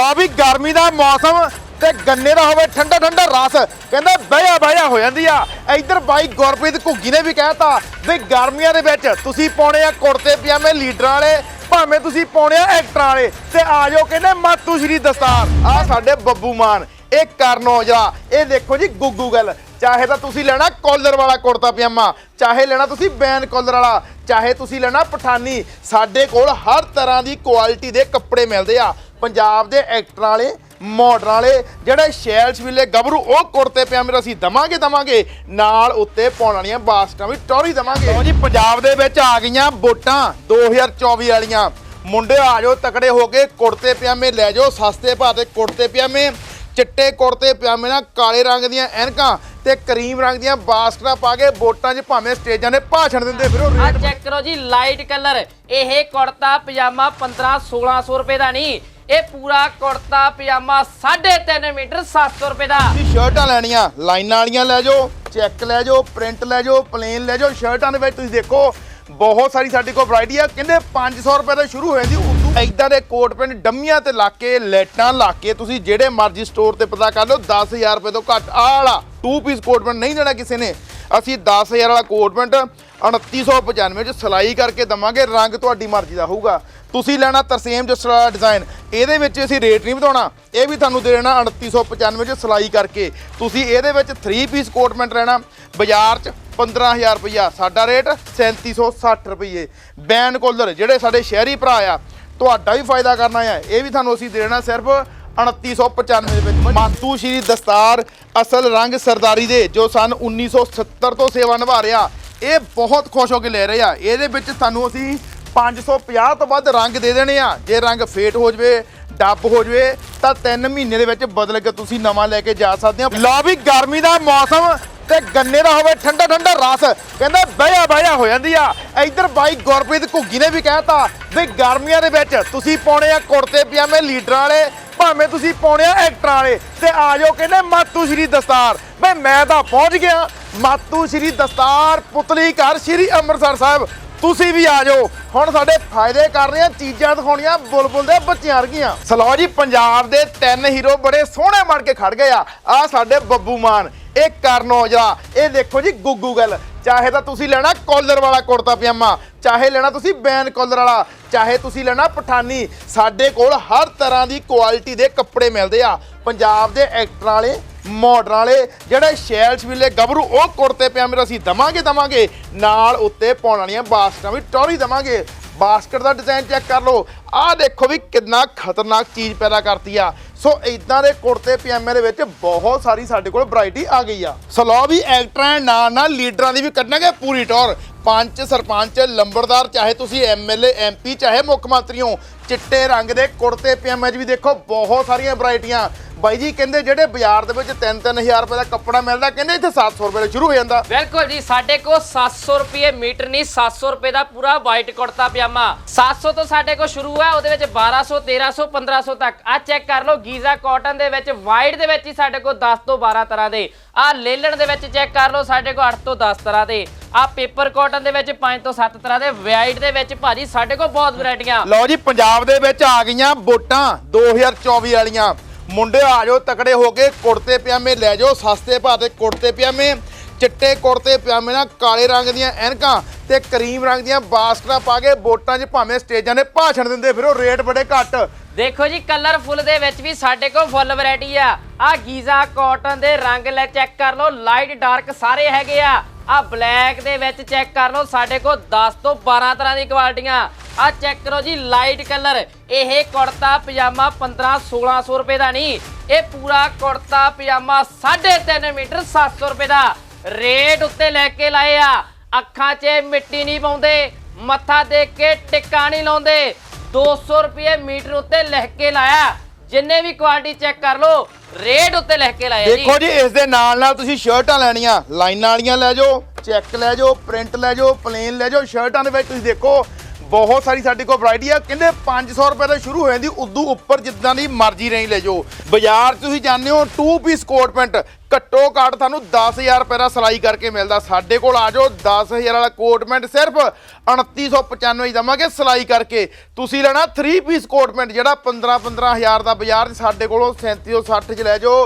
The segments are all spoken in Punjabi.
ਲਓ ਵੀ ਗਰਮੀ ਦਾ ਮੌਸਮ ਤੇ ਗੰਨੇ ਦਾ ਹੋਵੇ ਠੰਡਾ ਠੰਡਾ ਰਸ। ਕਹਿੰਦਾ ਬਹਿਆ ਬਹਿਆ ਹੋ ਜਾਂਦੀ ਆ। ਇੱਧਰ ਬਾਈ ਗੁਰਪ੍ਰੀਤ ਘੁੱਗੀ ਨੇ ਵੀ ਕਹਿਤਾ ਵੀ ਗਰਮੀਆਂ ਦੇ ਵਿੱਚ ਤੁਸੀਂ ਪਾਉਣੇ ਆ ਕੁੜਤੇ, ਪਜਾਮੇ, ਲੀਡਰਾਂ ਵਾਲੇ, ਭਾਵੇਂ ਤੁਸੀਂ ਪਾਉਣੇ ਆ ਐਕਟਰਾਂ ਵਾਲੇ। ਤੇ ਆ ਜਾਓ ਕਹਿੰਦੇ ਮਾਤੂ ਸ਼੍ਰੀ ਦਸਤਾਰ। ਆ ਸਾਡੇ ਬੱਬੂ ਮਾਨ, ਇਹ ਕਰਨ ਔਜਲਾ ਇਹ ਦੇਖੋ ਜੀ ਗੁੱਗੂ ਗੱਲ। ਚਾਹੇ ਤਾਂ ਤੁਸੀਂ ਲੈਣਾ ਕਾਲਰ ਵਾਲਾ ਕੁੜਤਾ ਪਜਾਮਾ, ਚਾਹੇ ਲੈਣਾ ਤੁਸੀਂ ਬੈਨ ਕਾਲਰ ਵਾਲਾ, ਚਾਹੇ ਤੁਸੀਂ ਲੈਣਾ ਪਠਾਨੀ, ਸਾਡੇ ਕੋਲ ਹਰ ਤਰ੍ਹਾਂ ਦੀ ਕੁਆਲਿਟੀ ਦੇ ਕੱਪੜੇ ਮਿਲਦੇ ਆ। ਪੰਜਾਬ ਦੇ ਐਕਟਰਾਂ ਵਾਲੇ ਮਾਡਰਾਂ ਵਾਲੇ, ਜਿਹੜੇ ਸ਼ੈਲ ਛਵੀਲੇ ਗੱਭਰੂ, ਉਹ ਕੁੜਤੇ ਪਜਾਮੇ ਅਸੀਂ ਦਵਾਂਗੇ ਦਵਾਂਗੇ। ਨਾਲ ਉੱਤੇ ਪਾਉਣ ਵਾਲੀਆਂ ਬਾਸਟਾਂ ਵੀ ਟੌਰੀ ਦਵਾਂਗੇ। ਲਓ ਜੀ, ਪੰਜਾਬ ਦੇ ਵਿੱਚ ਆ ਗਈਆਂ ਵੋਟਾਂ 2024 ਵਾਲੀਆਂ। ਮੁੰਡੇ ਆ ਜਾਓ, ਤਕੜੇ ਹੋ ਕੇ ਕੁੜਤੇ ਪਜਾਮੇ ਲੈ ਜਾਓ, ਸਸਤੇ ਭਾਅ ਤੇ ਕੁੜਤੇ ਪਜਾਮੇ। ਚਿੱਟੇ ਕੁੜਤੇ ਪਜਾਮੇ ਨਾਲ ਕਾਲੇ ਰੰਗ ਦੀਆਂ ਐਨਕਾਂ। ਤੇ ਕਰੀਮ ਰੰਗ ਦੀਆਂ ਬਾਸਟਾਂ ਪਾ ਕੇ ਵੋਟਾਂ 'ਚ ਭਾਵੇਂ ਸਟੇਜਾਂ 'ਤੇ ਭਾਸ਼ਣ ਦਿੰਦੇ ਫਿਰੋ ਆ ਰੇਟ ਚੈੱਕ ਕਰੋ ਜੀ ਲਾਈਟ ਕਲਰ ਇਹ ਕੁੜਤਾ ਪਜਾਮਾ 15 1600 ਰੁਪਏ ਦਾ ਨਹੀਂ। ਇਹ ਪੂਰਾ ਕੁੜਤਾ ਪਜਾਮਾ 3.5 ਮੀਟਰ 700 ਰੁਪਏ ਦਾ। ਤੁਸੀਂ ਸ਼ਰਟਾਂ ਲੈਣੀਆਂ ਲਾਈਨਾਂ ਵਾਲੀਆਂ ਲੈ ਜਾਓ ਚੈੱਕ ਲੈ ਜਾਓ ਪ੍ਰਿੰਟ ਲੈ ਜਾਓ ਪਲੇਨ ਲੈ ਜਾਓ ਸ਼ਰਟਾਂ ਦੇ ਵਿੱਚ ਤੁਸੀਂ ਦੇਖੋ ਬਹੁਤ ਸਾਰੀ ਸਾਡੇ ਕੋਲ ਵੈਰਾਈਟੀ ਆ। ਕਹਿੰਦੇ 500 ਰੁਪਏ ਤੋਂ ਸ਼ੁਰੂ ਹੋ ਜਾਂਦੀ ਉਦੋਂ ਐਦਾਂ ਦੇ ਕੋਟ ਪੈਂਟ ਡੰਮੀਆਂ ਤੇ ਲਾ ਕੇ ਲੈਟਾਂ ਲਾ ਕੇ ਤੁਸੀਂ ਜਿਹੜੇ ਮਰਜ਼ੀ ਸਟੋਰ ਤੇ ਪਤਾ ਕਰ ਲਓ 10000 ਰੁਪਏ ਤੋਂ ਘੱਟ। ਆਹ ਵਾਲਾ 2 ਪੀਸ ਕੋਟ ਪੈਂਟ ਨਹੀਂ ਦੇਣਾ ਕਿਸੇ ਨੇ। ਅਸੀਂ 10000 ਵਾਲਾ ਕੋਟ ਪੈਂਟ 2995 ਚ ਸਿਲਾਈ ਕਰਕੇ ਦਵਾਂਗੇ, ਰੰਗ ਤੁਹਾਡੀ ਮਰਜ਼ੀ ਦਾ ਹੋਊਗਾ। ਤੁਸੀਂ ਲੈਣਾ ਤਰਸੇਮ ਜਸਰਾ ਡਿਜ਼ਾਈਨ ਇਹਦੇ ਵਿੱਚ ਅਸੀਂ ਰੇਟ ਨਹੀਂ ਵਧਾਉਣਾ। ਇਹ ਵੀ ਤੁਹਾਨੂੰ ਦੇ ਦੇਣਾ 2995 ਚ ਸਿਲਾਈ ਕਰਕੇ। ਤੁਸੀਂ ਇਹਦੇ ਵਿੱਚ 3 ਪੀਸ ਕੋਟਮੈਂਟ ਲੈਣਾ ਬਾਜ਼ਾਰ ਚ 15000 ਰੁਪਈਆ। ਸਾਡਾ ਰੇਟ 3760 ਰੁਪਏ ਬੈਨ ਕੋਲਰ, ਜਿਹੜੇ ਸਾਡੇ ਸ਼ਹਿਰੀ ਭਰਾ ਆ, ਤੁਹਾਡਾ ਵੀ ਫਾਇਦਾ ਕਰਨਾ ਆ। ਇਹ ਵੀ ਤੁਹਾਨੂੰ ਅਸੀਂ ਦੇਣਾ ਸਿਰਫ 2995 ਦੇ ਵਿੱਚ ਮਾਤੂ ਸ਼੍ਰੀ ਦਸਤਾਰ ਅਸਲ ਰੰਗ ਸਰਦਾਰੀ ਦੇ ਜੋ ਸਨ 1970 ਤੋਂ ਸੇਵਾ ਨਿਭਾ ਰਿਹਾ, ਇਹ ਬਹੁਤ ਖੁਸ਼ ਹੋ ਕੇ ਲੈ ਰਹੇ ਆ। ਇਹਦੇ ਵਿੱਚ ਸਾਨੂੰ ਅਸੀਂ 550 ਤੋਂ ਵੱਧ ਰੰਗ ਦੇ ਦੇਣੇ ਆ। ਜੇ ਰੰਗ ਫੇਟ ਹੋ ਜਵੇ, ਡੱਬ ਹੋ ਜਵੇ, ਤਾਂ 3 ਮਹੀਨੇ ਦੇ ਵਿੱਚ ਬਦਲ ਕੇ ਤੁਸੀਂ ਨਵਾਂ ਲੈ ਕੇ ਜਾ ਸਕਦੇ ਹੋ। ਲਓ ਵੀ ਗਰਮੀ ਦਾ ਮੌਸਮ ਤੇ ਗੰਨੇ ਦਾ ਹੋਵੇ ਠੰਡਾ ਠੰਡਾ ਰਸ। ਕਹਿੰਦਾ ਬਹਿਆ ਬਹਿਆ ਹੋ ਜਾਂਦੀ ਆ। ਇੱਧਰ ਬਾਈ ਗੁਰਪ੍ਰੀਤ ਘੁੱਗੀ ਨੇ ਵੀ ਕਹਿਤਾ ਵੀ ਗਰਮੀਆਂ ਦੇ ਵਿੱਚ ਤੁਸੀਂ ਪਾਉਣੇ ਆ ਕੁੜਤੇ ਪਜਾਮੇ ਲੀਡਰਾਂ ਵਾਲੇ ਭਾਵੇਂ ਤੁਸੀਂ ਪਾਉਣੇ ਆ ਐਕਟਰਾਂ ਵਾਲੇ, ਤੇ ਆ ਜਾਓ ਕਹਿੰਦੇ ਮਾਤੂ ਸ਼੍ਰੀ ਦਸਤਾਰ। ਬਈ ਮੈਂ ਤਾਂ ਪਹੁੰਚ ਗਿਆ। ਮਾਤੂ ਸ਼੍ਰੀ ਦਸਤਾਰ, ਪੁਤਲੀ ਘਰ ਸ਼੍ਰੀ ਅੰਮ੍ਰਿਤਸਰ ਸਾਹਿਬ। ਤੁਸੀਂ ਵੀ ਆ ਜਾਓ। ਹੁਣ ਸਾਡੇ ਫਾਇਦੇ ਕਰ ਰਹੇ ਆ, ਚੀਜ਼ਾਂ ਦਿਖਾਉਣੀਆਂ, ਬੁਲਬੁਲ ਦੇ ਬੱਚਿਆਂ ਵਰਗੀਆਂ। ਸਲੋ ਜੀ, ਪੰਜਾਬ ਦੇ ਤਿੰਨ ਹੀਰੋ ਬੜੇ ਸੋਹਣੇ ਬਣ ਕੇ ਖੜ ਗਏ ਆ। ਆ ਸਾਡੇ ਬੱਬੂ ਮਾਨ ਇਹ ਕਰਨ ਔਜਲਾ ਇਹ ਦੇਖੋ ਜੀ, ਗੁੱਗੂ ਗੱਲ। ਚਾਹੇ ਤਾਂ ਤੁਸੀਂ ਲੈਣਾ ਕਾਲਰ ਵਾਲਾ ਕੁੜਤਾ ਪਜਾਮਾ, ਚਾਹੇ ਲੈਣਾ ਤੁਸੀਂ ਬੈਨ ਕਾਲਰ ਵਾਲਾ, ਚਾਹੇ ਤੁਸੀਂ ਲੈਣਾ ਪਠਾਨੀ, ਸਾਡੇ ਕੋਲ ਹਰ ਤਰ੍ਹਾਂ ਦੀ ਕੁਆਲਿਟੀ ਦੇ ਕੱਪੜੇ ਮਿਲਦੇ ਆ। ਪੰਜਾਬ ਦੇ ਐਕਟਰਾਂ ਵਾਲੇ ਮਾਡਰਾਂ ਵਾਲੇ, ਜਿਹੜੇ ਸ਼ੈਲ ਛਵੀਲੇ ਗੱਭਰੂ, ਉਹ ਕੁੜਤੇ ਪਜਾਮੇ ਅਸੀਂ ਦਵਾਂਗੇ ਦਵਾਂਗੇ। ਨਾਲ ਉੱਤੇ ਪਾਉਣ ਵਾਲੀਆਂ ਬਾਸਕਟਾਂ ਵੀ ਟੌਰੀ ਦਵਾਂਗੇ। ਬਾਸਕਟ ਦਾ ਡਿਜ਼ਾਈਨ ਚੈੱਕ ਕਰ ਲਓ। ਆਹ ਦੇਖੋ ਵੀ ਕਿੰਨਾ ਖਤਰਨਾਕ ਚੀਜ਼ ਪੈਦਾ ਕਰਤੀ ਆ। ਸੋ ਇਦਾਂ ਦੇ ਕੁੜਤੇ ਪਜਾਮੇ ਦੇ ਵਿੱਚ ਬਹੁਤ ਸਾਰੀ ਸਾਡੇ ਕੋਲ ਵੈਰਾਈਟੀ ਆ ਗਈ ਆ। ਸੋ ਵੀ ਐਕਟਰਾਂ ਨਾਲ ਨਾਲ ਲੀਡਰਾਂ ਦੀ ਵੀ ਕੱਢਾਂਗੇ ਪੂਰੀ ਟੌਰ। ਪੰਚ, ਸਰਪੰਚ, ਲੰਬੜਦਾਰ, ਚਾਹੇ ਤੁਸੀਂ ਐਮਐਲਏ ਐਮਪੀ ਚਾਹੇ ਮੁੱਖ ਮੰਤਰੀ ਹੋ, ਚਿੱਟੇ ਰੰਗ ਦੇ ਕੁੜਤੇ ਪਜਾਮੇ 'ਚ ਵੀ ਦੇਖੋ, ਬਹੁਤ ਸਾਰੀਆਂ ਵੈਰਾਈਟੀਆਂ ਬਾਈ ਜੀ ਕਹਿੰਦੇ ਜਿਹੜੇ ਬਾਜ਼ਾਰ ਦੇ ਵਿੱਚ 3-3000 ਰੁਪਏ ਦਾ ਕੱਪੜਾ ਮਿਲਦਾ ਕਹਿੰਦੇ ਇੱਥੇ 700 ਰੁਪਏ ਤੋਂ ਸ਼ੁਰੂ ਹੋ ਜਾਂਦਾ। ਬਿਲਕੁਲ ਜੀ ਸਾਡੇ ਕੋਲ 700 ਰੁਪਏ ਮੀਟਰ ਨਹੀਂ 700 ਰੁਪਏ ਦਾ ਪੂਰਾ ਵਾਈਟ ਕੁੜਤਾ ਪਜਾਮਾ। 700 ਤੋਂ ਸਾਡੇ ਕੋਲ ਸ਼ੁਰੂ ਹੈ ਉਹਦੇ ਵਿੱਚ 1200 1300 1500 ਤੱਕ। ਆ ਚੈੱਕ ਕਰ ਲਓ ਗੀਜ਼ਾ ਕਾਟਨ ਦੇ ਵਿੱਚ ਵਾਈਟ ਦੇ ਵਿੱਚ ਹੀ ਸਾਡੇ ਕੋਲ 10 ਤੋਂ 12 ਤਰ੍ਹਾਂ ਦੇ। ਆ ਲੇਲਣ ਦੇ ਵਿੱਚ ਚੈੱਕ ਕਰ ਲਓ ਸਾਡੇ ਕੋਲ 8 ਤੋਂ 10 ਤਰ੍ਹਾਂ ਦੇ। ਆ ਪੇਪਰ ਕਾਟਨ ਦੇ ਵਿੱਚ 5 ਤੋਂ 7 ਤਰ੍ਹਾਂ ਦੇ। ਵਾਈਟ ਦੇ ਵਿੱਚ ਭਾਜੀ ਸਾਡੇ ਕੋਲ ਬਹੁਤ ਵੈਰਾਈਟੀਆਂ ਲਓ ਜੀ ਪੰਜਾਬ ਦੇ ਵਿੱਚ ਆ ਗਈਆਂ ਵੋਟਾਂ 2024 ਵਾਲੀਆਂ। ਮੁੰਡੇ ਆ ਜਾਓ, ਤਕੜੇ ਹੋ ਕੇ ਕੁੜਤੇ ਪਜਾਮੇ ਲੈ ਜਾਓ, ਸਸਤੇ ਭਾਅ ਤੇ ਕੁੜਤੇ ਪਜਾਮੇ, ਚਿੱਟੇ ਕੁੜਤੇ ਪਜਾਮੇ ਨਾਲ ਕਾਲੇ ਰੰਗ ਦੀਆਂ ਐਨਕਾਂ ਤੇ ਕਰੀਮ ਰੰਗ ਦੀਆਂ ਬਾਸਕਟਾਂ ਪਾ ਕੇ ਵੋਟਾਂ 'ਚ ਭਾਵੇਂ ਸਟੇਜਾਂ 'ਤੇ ਭਾਸ਼ਣ ਦਿੰਦੇ ਫਿਰੋ, ਰੇਟ ਬੜੇ ਘੱਟ। ਦੇਖੋ ਜੀ ਕਲਰਫੁੱਲ ਦੇ ਵਿੱਚ ਵੀ ਸਾਡੇ ਕੋਲ ਫੁੱਲ ਵੈਰਾਈਟੀ ਆ। ਆ ਗੀਜ਼ਾ ਕਾਟਨ ਦੇ ਰੰਗ ਲੈ ਚੈੱਕ ਕਰ ਲਓ, ਲਾਈਟ ਡਾਰਕ ਸਾਰੇ ਹੈਗੇ ਆ। ਆ ਬਲੈਕ ਦੇ ਵਿੱਚ ਚੈੱਕ ਕਰ ਲਓ, ਸਾਡੇ ਕੋਲ 10 ਤੋਂ 12 ਤਰ੍ਹਾਂ ਦੀ ਕੁਆਲਿਟੀਆਂ। ਆ ਚੈੱਕ ਕਰੋ ਜੀ, ਲਾਈਟ ਕਲਰ। ਇਹ ਕੁੜਤਾ, ਪਜਾਮਾ 15 1600 ਰੁਪਏ ਦਾ ਨਹੀਂ। ਇਹ ਪੂਰਾ ਕੁੜਤਾ, ਪਜਾਮਾ 3.5 ਮੀਟਰ 700 ਰੁਪਏ ਦਾ। ਰੇਟ ਉੱਤੇ ਲੈ ਕੇ ਲਾਏ ਆ। ਅੱਖਾਂ 'ਚ ਮਿੱਟੀ ਨਹੀਂ ਪਾਉਂਦੇ, ਮੱਥਾ ਦੇਖ ਕੇ ਟਿੱਕਾ ਨਹੀਂ ਲਾਉਂਦੇ। 200 ਰੁਪਏ ਮੀਟਰ ਉੱਤੇ ਲਿਖ ਕੇ ਲਾਇਆ। ਜਿੰਨੇ ਵੀ ਕੁਆਲਿਟੀ ਚੈੱਕ ਕਰ ਲਓ, ਰੇਟ ਉੱਤੇ ਲਿਖ ਕੇ ਲਾਇਆ ਜੀ। ਦੇਖੋ ਜੀ, ਇਸ ਦੇ ਨਾਲ ਨਾਲ ਤੁਸੀਂ ਸ਼ਰਟਾਂ ਲੈਣੀਆਂ। ਲਾਈਨਾਂ ਵਾਲੀਆਂ ਲੈ ਜਾਓ, ਚੈੱਕ ਲੈ ਜਾਓ, ਪ੍ਰਿੰਟ ਲੈ ਜਾਓ, ਪਲੇਨ ਲੈ ਜਾਓ। ਸ਼ਰਟਾਂ ਦੇ ਵਿੱਚ ਤੁਸੀਂ ਦੇਖੋ ਬਹੁਤ ਸਾਰੀ ਸਾਡੇ ਕੋਲ ਵੈਰਾਈਟੀ ਆ। ਕਹਿੰਦੇ 500 ਰੁਪਏ ਤੋਂ ਸ਼ੁਰੂ ਹੋ ਜਾਂਦੀ, ਉਦੋਂ ਉੱਪਰ ਜਿੱਦਾਂ ਦੀ ਮਰਜ਼ੀ ਰੇਂਜ ਲੈ ਜਾਓ। ਬਾਜ਼ਾਰ 'ਚ ਤੁਸੀਂ ਜਾਂਦੇ ਹੋ 2 ਪੀਸ ਕੋਟ ਪੈਂਟ ਘੱਟੋ ਘੱਟ ਤੁਹਾਨੂੰ 10000 ਰੁਪਏ ਦਾ ਸਿਲਾਈ ਕਰਕੇ ਮਿਲਦਾ। ਸਾਡੇ ਕੋਲ ਆ ਜਾਓ 10000 ਵਾਲਾ ਕੋਟ ਪੈਂਟ ਸਿਰਫ 2995 ਹੀ ਦਵਾਂਗੇ ਸਿਲਾਈ ਕਰਕੇ। ਤੁਸੀਂ ਲੈਣਾ 3 ਪੀਸ ਕੋਟ ਪੈਂਟ ਜਿਹੜਾ 15 15000 ਦਾ ਬਾਜ਼ਾਰ 'ਚ ਸਾਡੇ ਕੋਲੋਂ 3760 ਚ ਲੈ ਜਾਓ।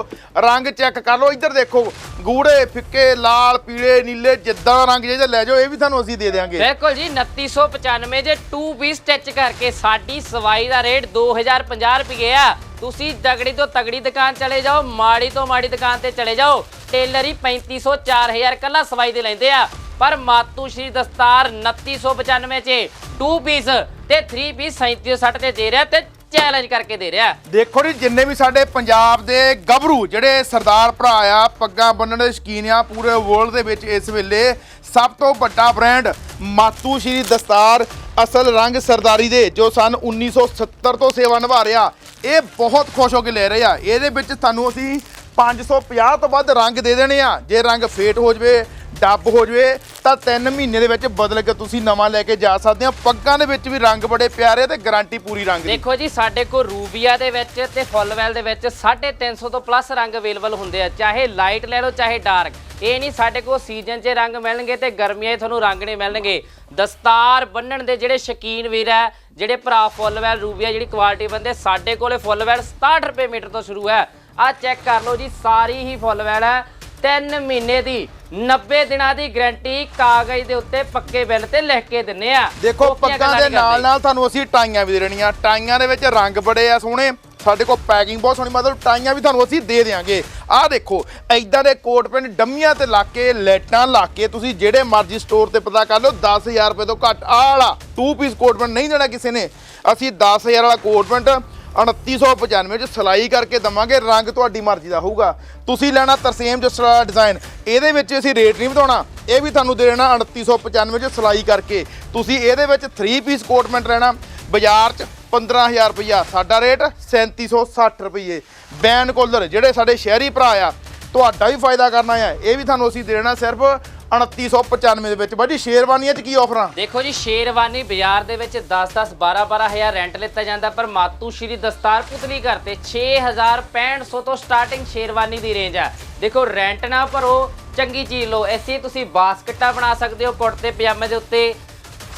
ਰੰਗ ਚੈੱਕ ਕਰ ਲਓ, ਇੱਧਰ ਦੇਖੋ, ਗੂੜੇ, ਫਿੱਕੇ, ਲਾਲ, ਪੀਲੇ, ਨੀਲੇ, ਜਿੱਦਾਂ ਰੰਗ ਜਿਹੇ ਲੈ ਜਾਓ, ਇਹ ਵੀ ਤੁਹਾਨੂੰ ਅਸੀਂ ਦੇ ਦੇਵਾਂਗੇ ਬਿਲਕੁਲ ਜੀ 2995 ਜੇ 2 ਪੀਸ ਸਟਿਚ ਕਰਕੇ ਸਾਡੀ ਸਵਾਈ ਦਾ ਰੇਟ 2050 ਰੁਪਏ ਆ। ਤੁਸੀਂ ਤਗੜੀ ਤੋਂ ਤਗੜੀ ਦੁਕਾਨ ਚਲੇ ਜਾਓ, ਮਾੜੀ ਤੋਂ ਮਾੜੀ ਦੁਕਾਨ ਤੇ ਚਲੇ ਜਾਓ। ਟੇਲਰ ਹੀ 3500 4000 ਕੱਲਾ ਸਵਾਈ ਦੇ ਲੈਂਦੇ ਆ। ਪਰ ਮਾਤੂ ਸ਼੍ਰੀ ਦਸਤਾਰ 2995 ਚ 2 ਪੀਸ ਤੇ 3 ਪੀਸ 3760 ਤੇ ਦੇ ਰਿਹਾ ਤੇ ਚੈਲੰਜ ਕਰਕੇ ਦੇ ਰਿਹਾ। ਦੇਖੋ ਜੀ, ਜਿੰਨੇ ਵੀ ਸਾਡੇ ਪੰਜਾਬ ਦੇ ਗੱਭਰੂ, ਜਿਹੜੇ ਸਰਦਾਰ ਭਰਾ ਆ, ਪੱਗਾਂ ਬੰਨਣ ਦੇ ਸ਼ਕੀਨ ਆ, ਪੂਰੇ ਵਰਲਡ ਦੇ ਵਿੱਚ ਇਸ ਵੇਲੇ ਸਭ ਤੋਂ ਵੱਡਾ ਬ੍ਰਾਂਡ ਮਾਤੂ ਸ਼੍ਰੀ ਦਸਤਾਰ ਅਸਲ ਰੰਗ ਸਰਦਾਰੀ ਦੇ, ਜੋ ਸਨ 1970 ਤੋਂ ਸੇਵਾ ਨਿਭਾ ਰਿਹਾ। ਇਹ ਬਹੁਤ ਖੁਸ਼ ਹੋ ਕੇ ਲੈ ਰਹੇ ਆ। ਇਹਦੇ ਵਿੱਚ ਤੁਹਾਨੂੰ ਅਸੀਂ 550 ਤੋਂ ਵੱਧ ਰੰਗ ਦੇ ਦੇਣੇ ਆ। ਜੇ ਰੰਗ ਫੇਟ ਹੋ ਜਵੇ, ਡੱਬ ਹੋ ਜਵੇ ਤਾਂ 3 ਮਹੀਨੇ ਦੇ ਵਿੱਚ ਬਦਲ ਕੇ ਤੁਸੀਂ ਨਵਾਂ ਲੈ ਕੇ ਜਾ ਸਕਦੇ ਹੋ। ਪੱਗਾਂ ਦੇ ਵਿੱਚ ਵੀ ਰੰਗ ਬੜੇ ਪਿਆਰੇ ਤੇ ਗਾਰੰਟੀ ਪੂਰੀ ਰੰਗ ਦੀ। ਦੇਖੋ ਜੀ, ਸਾਡੇ ਕੋਲ ਰੂਬੀਆ ਦੇ ਵਿੱਚ ਤੇ ਫੁੱਲਵੈਲ ਦੇ ਵਿੱਚ 350 ਤੋਂ ਪਲੱਸ ਰੰਗ ਅਵੇਲੇਬਲ ਹੁੰਦੇ ਆ, ਚਾਹੇ ਲਾਈਟ ਲੈ ਲਓ, ਚਾਹੇ ਡਾਰਕ ਇਹ ਨਹੀਂ ਸਾਡੇ ਕੋਲ ਸੀਜ਼ਨ 'ਚ ਰੰਗ ਮਿਲਣਗੇ ਤੇ ਗਰਮੀਆਂ 'ਚ ਤੁਹਾਨੂੰ ਰੰਗ ਨਹੀਂ ਮਿਲਣਗੇ। ਦਸਤਾਰ ਬੰਨਣ ਦੇ ਜਿਹੜੇ ਸ਼ਕੀਨ ਵੀਰ ਹੈ ਜਿਹੜੇ ਭਰਾ ਫੁੱਲਵੈਲ, ਰੂਬੀਆ ਜਿਹੜੀ ਕੁਆਲਿਟੀ ਬੰਦੇ ਸਾਡੇ ਕੋਲੇ ਫੁੱਲਵੈਲ 67 ਰੁਪਏ ਮੀਟਰ ਤੋਂ ਸ਼ੁਰੂ ਹੈ। ਆ ਚੈੱਕ ਕਰ ਲਓ ਜੀ, ਸਾਰੀ ਹੀ ਫੁੱਲਵੈਲ ਹੈ। 3 ਮਹੀਨੇ ਦੀ 90 ਦਿਨਾਂ ਦੀ ਗਾਰੰਟੀ ਕਾਗਜ਼ ਦੇ ਉੱਤੇ ਪੱਕੇ ਬਿੱਲ ਤੇ ਲਿਖ ਕੇ ਦਿੰਨੇ ਆ। ਦੇਖੋ ਪੱਗਾਂ ਦੇ। ਨਾਲ ਨਾਲ ਤੁਹਾਨੂੰ ਅਸੀਂ ਟਾਈਆਂ ਵੀ ਦੇ ਦੇਣੀਆਂ। ਟਾਈਆਂ ਦੇ ਵਿੱਚ ਰੰਗ ਬੜੇ ਆ ਸੋਹਣੇ। ਸਾਡੇ ਕੋਲ ਪੈਕਿੰਗ ਬਹੁਤ ਸੋਹਣੀ ਮਤਲਬ ਟਾਈਆਂ ਵੀ ਤੁਹਾਨੂੰ ਅਸੀਂ ਦੇ ਦੇਵਾਂਗੇ ਆਹ ਦੇਖੋ ਐਦਾਂ ਦੇ ਕੋਟ ਪੈਂਟ ਡੰਮੀਆਂ ਤੇ ਲਾ ਕੇ ਲੈਟਾਂ ਲਾ ਕੇ ਤੁਸੀਂ ਜਿਹੜੇ ਮਰਜ਼ੀ ਸਟੋਰ ਤੇ ਪਤਾ ਕਰ ਲਓ 10000 ਰੁਪਏ ਤੋਂ ਘੱਟ। ਆਹ ਵਾਲਾ 2 ਪੀਸ ਕੋਟ ਪੈਂਟ ਨਹੀਂ ਦੇਣਾ ਕਿਸੇ ਨੇ। ਅਸੀਂ 10000 ਵਾਲਾ ਕੋਟ ਪੈਂਟ 2995 ਚ ਸਿਲਾਈ ਕਰਕੇ ਦਵਾਂਗੇ, ਰੰਗ ਤੁਹਾਡੀ ਮਰਜ਼ੀ ਦਾ ਹੋਊਗਾ। ਤੁਸੀਂ ਲੈਣਾ ਤਰਸੇਮ ਜਸਰਾ ਡਿਜ਼ਾਈਨ ਇਹਦੇ ਵਿੱਚ ਅਸੀਂ ਰੇਟ ਨਹੀਂ ਵਧਾਉਣਾ। ਇਹ ਵੀ ਤੁਹਾਨੂੰ ਦੇ ਦੇਣਾ 2995 ਚ ਸਿਲਾਈ ਕਰਕੇ। ਤੁਸੀਂ ਇਹਦੇ ਵਿੱਚ 3 ਪੀਸ ਕੋਟਮੈਂਟ ਲੈਣਾ ਬਾਜ਼ਾਰ ਚ 15000 ਰੁਪਈਆ। ਸਾਡਾ ਰੇਟ 3760 ਰੁਪਏ ਬੈਨ ਕੋਲਰ, ਜਿਹੜੇ ਸਾਡੇ ਸ਼ਹਿਰੀ ਭਰਾ ਆ, ਤੁਹਾਡਾ ਵੀ ਫਾਇਦਾ ਕਰਨਾ ਆ। ਇਹ ਵੀ ਤੁਹਾਨੂੰ ਅਸੀਂ ਦੇਣਾ ਸਿਰਫ 2995 ਦੇ ਵਿੱਚ। ਬਾਜੀ ਸ਼ੇਰਵਾਨੀਆਂ ਚ ਕੀ ਆਫਰਾਂ ਦੇਖੋ ਜੀ, ਸ਼ੇਰਵਾਨੀ ਬਾਜ਼ਾਰ ਦੇ ਵਿੱਚ 10-10 12-12 ਹਜ਼ਾਰ ਰੈਂਟ ਲਿੱਤਾ ਜਾਂਦਾ, ਪਰ ਮਾਤੂ ਸ਼੍ਰੀ ਦਸਤਾਰ ਪੁਤਲੀ ਘਰ ਤੇ 6500 ਤੋਂ ਸਟਾਰਟਿੰਗ ਸ਼ੇਰਵਾਨੀ ਦੀ ਰੇਂਜ ਹੈ ਦੇਖੋ ਰੈਂਟ ਨਾ ਭਰੋ, ਚੰਗੀ ਚੀਜ਼ ਲਓ। ਐਸੀ ਤੁਸੀਂ ਬਾਸਕਟਾਂ ਬਣਾ ਸਕਦੇ ਹੋ ਕੁੜਤੇ ਪਜਾਮੇ ਦੇ ਉੱਤੇ।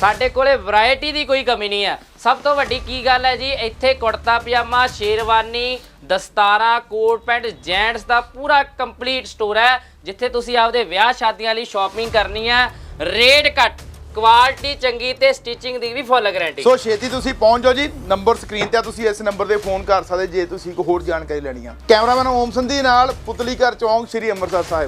ਸਾਡੇ ਕੋਲੇ ਵੈਰਾਈਟੀ ਦੀ ਕੋਈ ਕਮੀ ਨਹੀਂ ਹੈ ਸਭ ਤੋਂ ਵੱਡੀ ਕੀ ਗੱਲ ਹੈ ਜੀ? ਇੱਥੇ ਕੁੜਤਾ ਪਜਾਮਾ, ਸ਼ੇਰਵਾਨੀ, ਦਸਤਾਰਾ, ਕੋਟ ਪੈਂਟ, ਜੈਂਟਸ ਦਾ ਪੂਰਾ ਕੰਪਲੀਟ ਸਟੋਰ ਹੈ, ਜਿੱਥੇ ਤੁਸੀਂ ਆਪਦੇ ਵਿਆਹ ਸ਼ਾਦੀਆਂ ਲਈ ਸ਼ਾਪਿੰਗ ਕਰਨੀ ਹੈ। ਰੇਟ ਘੱਟ, ਕੁਆਲਿਟੀ ਚੰਗੀ ਤੇ ਸਟਿਚਿੰਗ ਦੀ ਵੀ ਫੁੱਲ ਗਾਰੰਟੀ। ਸੋ ਛੇਤੀ ਤੁਸੀਂ ਪਹੁੰਚ ਜਾਓ ਜੀ, ਨੰਬਰ ਸਕਰੀਨ ਤੇ ਆ, ਤੁਸੀਂ ਇਸ ਨੰਬਰ ਤੇ ਫੋਨ ਕਰ ਸਕਦੇ ਜੇ ਤੁਸੀਂ ਕੋਈ ਹੋਰ ਜਾਣਕਾਰੀ ਲੈਣੀ ਆ। ਕੈਮਰਾਮੈਨ ਓਮ ਸੰਧੀ ਨਾਲ ਪੁਤਲੀ ਘਰ ਚੌਂਕ, ਸ੍ਰੀ ਅੰਮ੍ਰਿਤਸਰ ਸਾਹਿਬ।